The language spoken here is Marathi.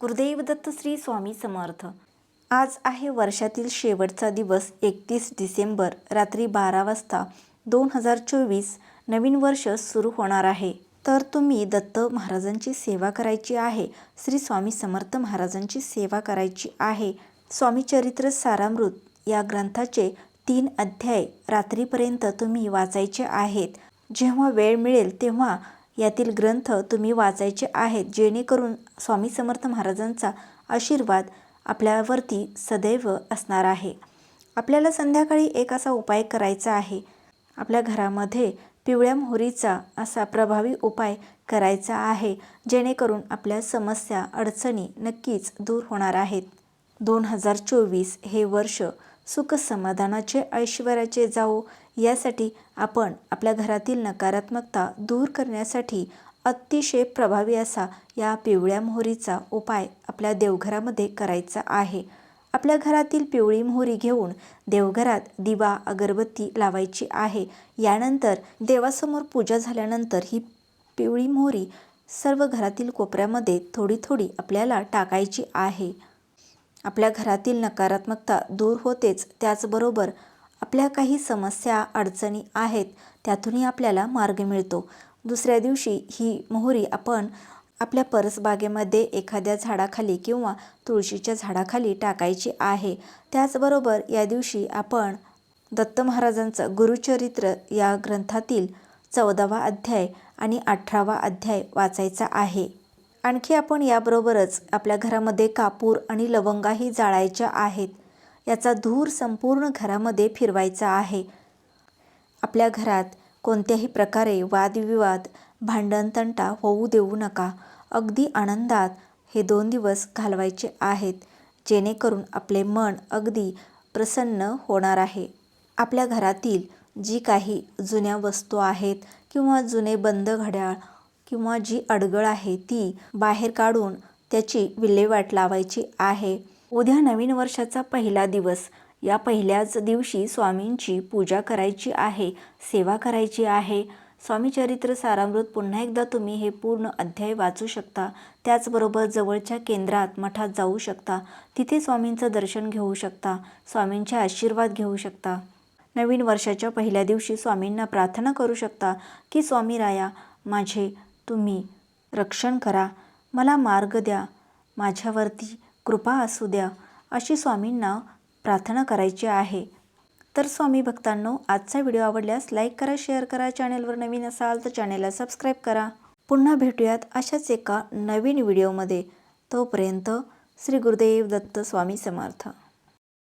गुरुदेव दत्त श्री स्वामी समर्थ. आज आहे वर्षातील शेवटचा दिवस एकतीस डिसेंबर रात्री बारा वाजता दोन हजार चोवीस नवीन वर्ष सुरू होणार आहे. तर तुम्ही दत्त महाराजांची सेवा करायची आहे श्री स्वामी समर्थ महाराजांची सेवा करायची आहे स्वामी चरित्र सारामृत या ग्रंथाचे तीन अध्याय रात्रीपर्यंत तुम्ही वाचायचे आहेत. जेव्हा वेळ मिळेल तेव्हा यातील ग्रंथ तुम्ही वाचायचे आहेत जेणेकरून स्वामी समर्थ महाराजांचा आशीर्वाद आपल्यावरती सदैव असणार आहे. आपल्याला संध्याकाळी एक असा उपाय करायचा आहे. आपल्या घरामध्ये पिवळ्या मोहरीचा असा प्रभावी उपाय करायचा आहे जेणेकरून आपल्या समस्या अडचणी नक्कीच दूर होणार आहेत. दोन हजार चोवीस हे वर्ष सुख समाधानाचे ऐश्वर्याचे जावो यासाठी आपण आपल्या घरातील नकारात्मकता दूर करण्यासाठी अतिशय प्रभावी असा या पिवळ्या मोहरीचा उपाय आपल्या देवघरामध्ये करायचा आहे. आपल्या घरातील पिवळी मोहरी घेऊन देवघरात दिवा अगरबत्ती लावायची आहे. यानंतर देवासमोर पूजा झाल्यानंतर ही पिवळी मोहरी सर्व घरातील कोपऱ्यामध्ये थोडी थोडी आपल्याला टाकायची आहे. आपल्या घरातील नकारात्मकता दूर होतेच त्याचबरोबर आपल्या काही समस्या अडचणी आहेत त्यातूनही आपल्याला मार्ग मिळतो. दुसऱ्या दिवशी ही मोहरी आपण आपल्या परसबागेमध्ये एखाद्या झाडाखाली किंवा तुळशीच्या झाडाखाली टाकायची आहे. त्याचबरोबर या दिवशी आपण दत्त महाराजांचं गुरुचरित्र या ग्रंथातील चौदावा अध्याय आणि अठरावा अध्याय वाचायचा आहे. आणखी आपण याबरोबरच आपल्या घरामध्ये कापूर आणि लवंगाही जाळायच्या आहेत. याचा धूर संपूर्ण घरामध्ये फिरवायचा आहे. आपल्या घरात कोणत्याही प्रकारे वादविवाद भांडणतंटा होऊ देऊ नका. अगदी आनंदात हे दोन दिवस घालवायचे आहेत जेणेकरून आपले मन अगदी प्रसन्न होणार आहे. आपल्या घरातील जी काही जुन्या वस्तू आहेत किंवा जुने बंद घड्याळ किंवा जी अडगळ आहे ती बाहेर काढून त्याची विल्हेवाट लावायची आहे. उद्या नवीन वर्षाचा पहिला दिवस. या पहिल्याच दिवशी स्वामींची पूजा करायची आहे सेवा करायची आहे. स्वामीचरित्र सारामृत पुन्हा एकदा तुम्ही हे पूर्ण अध्याय वाचू शकता. त्याचबरोबर जवळच्या केंद्रात मठात जाऊ शकता. तिथे स्वामींचं दर्शन घेऊ शकता. स्वामींचे आशीर्वाद घेऊ शकता. नवीन वर्षाच्या पहिल्या दिवशी स्वामींना प्रार्थना करू शकता की स्वामी राया माझे तुम्ही रक्षण करा. मला मार्ग द्या. माझ्यावरती कृपा असू द्या अशी स्वामींना प्रार्थना करायची आहे. तर स्वामी भक्तांनो आजचा व्हिडिओ आवडल्यास लाईक करा शेअर करा चॅनेलवर नवीन असाल तर चॅनेलला सबस्क्राईब करा. पुन्हा भेटूयात अशाच एका नवीन व्हिडिओमध्ये. तोपर्यंत श्री गुरुदेव दत्त स्वामी समर्थ.